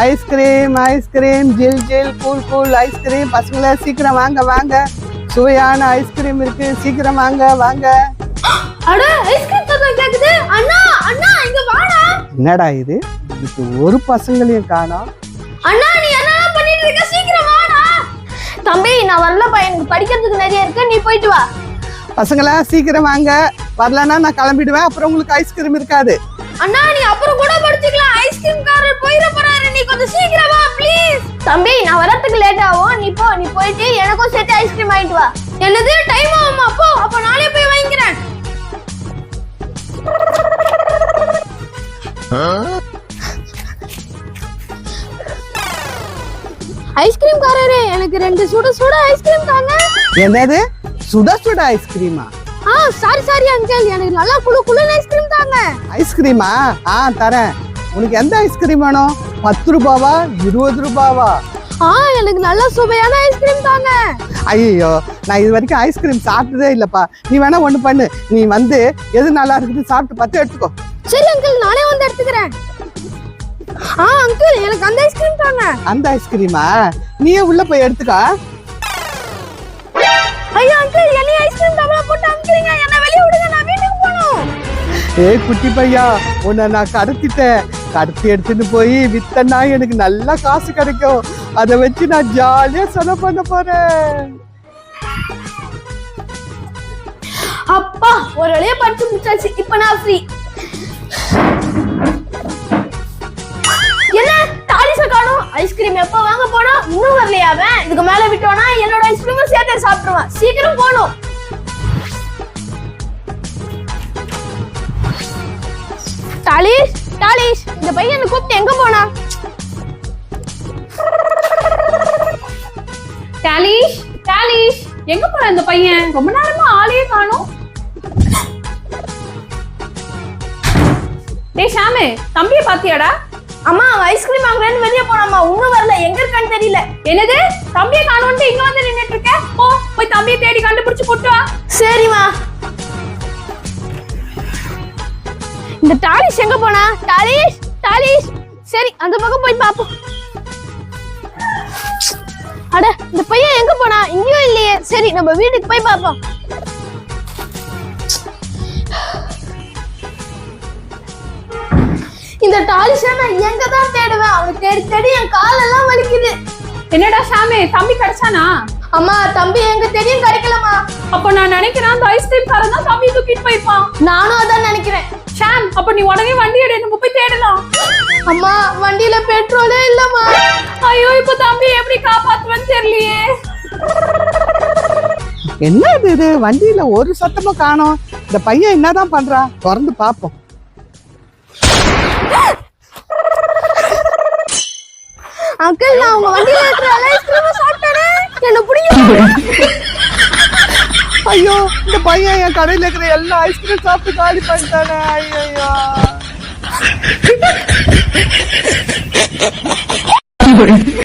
Ice cream ice cream ஜில் ஜில் cool cool ice cream பசங்களே சீக்கிரம் வாங்க வாங்க. சுவையான ஐஸ்கிரீம் இருக்கு. சீக்கிரம் வாங்க வாங்க. என்னடா இது? இதுக்கு ஒரு பசங்களையும் காணோம் அண்ணா நீ என்ன பண்ணிட்டு இருக்க? சீக்கிரம் வாடா. தம்பி நான் வரலப்பா எனக்கு படிக்கிறதுக்கு நிறைய இருக்கு. நீ போயிட்டு வா. பசங்களா சீக்கிரம் வாங்க. வரலன்னா நான் கிளம்பிடுவேன். அப்புறம் உங்களுக்கு ஐஸ்கிரீம் இருக்காது. அண்ணா நீ அப்புறம் கூட படிச்சுக்கலாம். ஐஸ்கிரீம் காரர் போயிட போறாரு. நீ கொஞ்சம் சீக்கிரம் வா ப்ளீஸ் தம்பி நான் வரதுக்கு லேட் ஆகும். நீ போ நீ போயிட்டு எனக்கும் சேர்த்து ஐஸ்கிரீம் வாங்கிட்டு வா. என்னது? டைம் ஆகுமா? போ அப்ப நானே போய் வாங்கிக்கிறேன். ஐஸ்கிரீம் காரரே எனக்கு ரெண்டு சுட சுட ஐஸ்கிரீம் தாங்க. என்னது? சுட சுட ஐஸ்கிரீமா ஆ சாரி சாரி அங்கிள் எனக்கு நல்லா குளு குளுன்னு ஐஸ்கிரீம் தாங்க. ஐஸ்கிரீமா ஆ? தரேன். உனக்கு எந்த ஐஸ்கிரீம் வேணும்? பத்து ரூபாவா? இருபது ரூபாவா? ஆ எனக்கு நல்ல சுவையான ஐஸ்கிரீம் தாங்க. ஐயோ நான் இது வரைக்கும் ஐஸ்கிரீம் சாப்பிட்டதே இல்லப்பா. நீ வேணா ஒண்ணு பண்ணு. நீ வந்து எது நல்லா இருக்குது சாப்பிட்டு பார்த்து எடுத்துக்கோ. சரி அங்கிள் நானே வந்து எடுத்துக்கிறேன். ஆ அங்கிள் எனக்கு அந்த ஐஸ்கிரீம் தாங்க. அந்த ஐஸ்கிரீமா நீயே உள்ள போய் எடுத்துக்கோ ஐயா அங்கிள் என்ன ஐஸ்கிரீம் டப்பா போட்டு அமுக்குறீங்க? என்ன வெளிய விடுங்க நான் வீட்டுக்கு போகணும். ஏய் குட்டி பையா உன்னை நான் கடத்திட்டேன். கடத்தி எடுத்துட்டு போய் வித்தன்னா எனக்கு நல்ல காசு கிடைக்கும். அதை வச்சு நான் ஜாலியா செலவு பண்ண போறேன். அப்பா ஒரு வழியா படிச்சு முடிச்சாச்சு. இப்போ நான் ஃப்ரீ சேர்த்து சாப்பிட்டுருவான். சீக்கிரம் போகணும். டாலிஷ் டாலிஷ் இந்த பையனை கூப்பிட்டு எங்க போனா? டாலிஷ் டாலிஷ் எங்க போன இந்த பையன்? ரொம்ப நேரமா ஆளையே காணோம். டேய் ஷாமு தம்பிய பாத்தியாடா அம்மா ஐஸ்கிரீம் வாங்குறேன்னு வெளியே போனாம்மா. இன்னும் வரல எங்க இருக்கான்னு தெரியல. என்னது? தம்பிய காணோன்ட்டு போய் தம்பிய தேடி கண்டுபிடிச்சு கூட்டு வா சரிம்மா. இந்த டாலிஷ் எங்க போனா? டாலிஷ் டாலிஷ் சரி அந்த பக்கம் போய் பாப்போம். அட இந்த பையன் எங்க போனா? இங்கேயும் இல்லையே. சரி நம்ம வீட்டுக்கு போய் பாப்போம். இந்த டாலிஷை நான் எங்க தான் தேடுவேன்? அவனை தேடி தேடி என் காலெல்லாம் வலிக்குது. என்னடா ஷாமு தம்பி கிடைச்சானா? அம்மா தம்பி எங்க தெரியும் கிடைக்கலமா அப்ப நான் நினைக்கிறேன் அந்த ஐஸ்கிரீம் காரன் தான் தம்பி தூக்கிட்டு போயிருப்பான் நானும் அதான் நினைக்கிறேன். ஷாம் அப்ப நீ உடனே வண்டி எடு நம்ம போய் தேடலாம். அம்மா வண்டியில பெட்ரோலே இல்லம்மா. ஐயோ இப்ப தம்பி எப்படி காப்பாத்துவேன்னு தெரியலையே. என்ன இது இது? வண்டியில ஒரு சத்தமும் காணோம். இந்த பையன் என்னதான் பண்றான் திறந்து பார்ப்போம். அங்கிள் நான் உங்க வண்டியில இருக்கிற என்ன பிடிக்கும் ஐயோ இந்த பையன் என் கடையில் இருக்கிற எல்லா ஐஸ்கிரீம் சாப்பிட்டு காலி பண்ணிட்டானே. ஐயோ